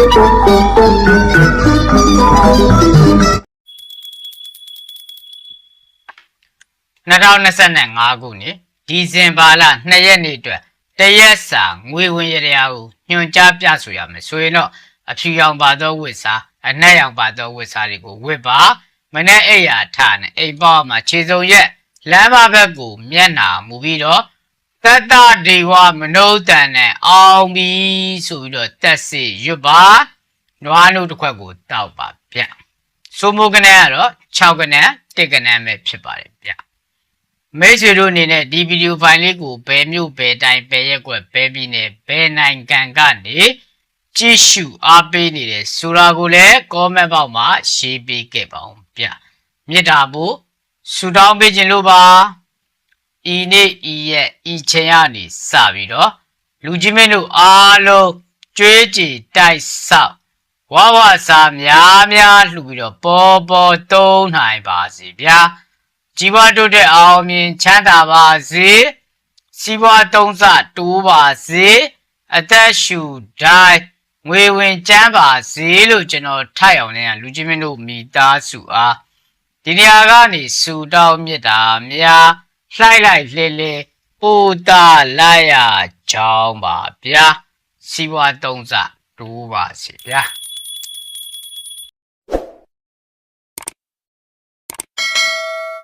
2025ခုနှစ်ဒီဇင်ဘာလ2ရက်နေ့အတွက်တရက်စာငွေဝင်ရတရားကိုညွှန်ကြားပြဆိုရမယ်ဆိုရင်တော့အဖြူရောင်ပါသောဝတ်စားအနက်ရောင်ပါသောဝတ်စားတွေကိုဝတ်ပါမနေ့အိယာထနဲ့အိမ်ပေါမှာခြေစုံရက်လမ်းမဘက်ကိုမျက်နှာမူပြီးတော့ တတ္တဒေဝမနုဿန်နဲ့အောင်ပြီးဆိုပြီးတော့တက်စီရွတ်ပါနွားနှုတ်တစ်ခွက်ကိုတောက်ပါဗျဆိုမိုးကနေကတော့6ကနေ1ကနေပဲဖြစ်ပါတယ်ဗျမိတ်ဆွေတို့အနေနဲ့ဒီဗီဒီယိုဖိုင်လေးကိုဘယ်မျိုးဘယ်တိုင်းဘယ်ရက်ကွက်ဘယ်ပြည်နယ်ဘယ်နိုင်ငံကနေကြည့်ရှုအားပေးနေတယ်ဆိုတာကိုလည်း comment box မှာရေးပေးခဲ့ပါအောင်ဗျမြစ်တာဖို့ဆူတောင်းပေးခြင်းလို့ပါ ဤနေ့ဤရက်ဤချိန်ကနေစပြီးတော့လူကြီးမင်းတို့အားလုံးကြွေးကြည်တိုက်ဆောက်ဝါဝစာများများလှူပြီးတော့ပေါ်ပေါ်သုံးနိုင်ပါစီဗျာကြီးပွားတိုးတက်အောင်မြင်ချမ်းသာပါစေစီးပွားသုံးစတိုးပါစေအသက်ရှူတိုင်းငွေဝင်ကျန်းပါစေလို့ကျွန်တော်ထိုက်အောင်လည်းလူချင်းမင်းတို့မိသားစုအားဒီနေရာကနေစူတောင်းမြတ်တာများ လှိုက်လိုက်လှဲလှဲပို့တာလိုက်ရကြောင်းပါဗျာစီးပွားသုံးစတိုးပါစေဗျာ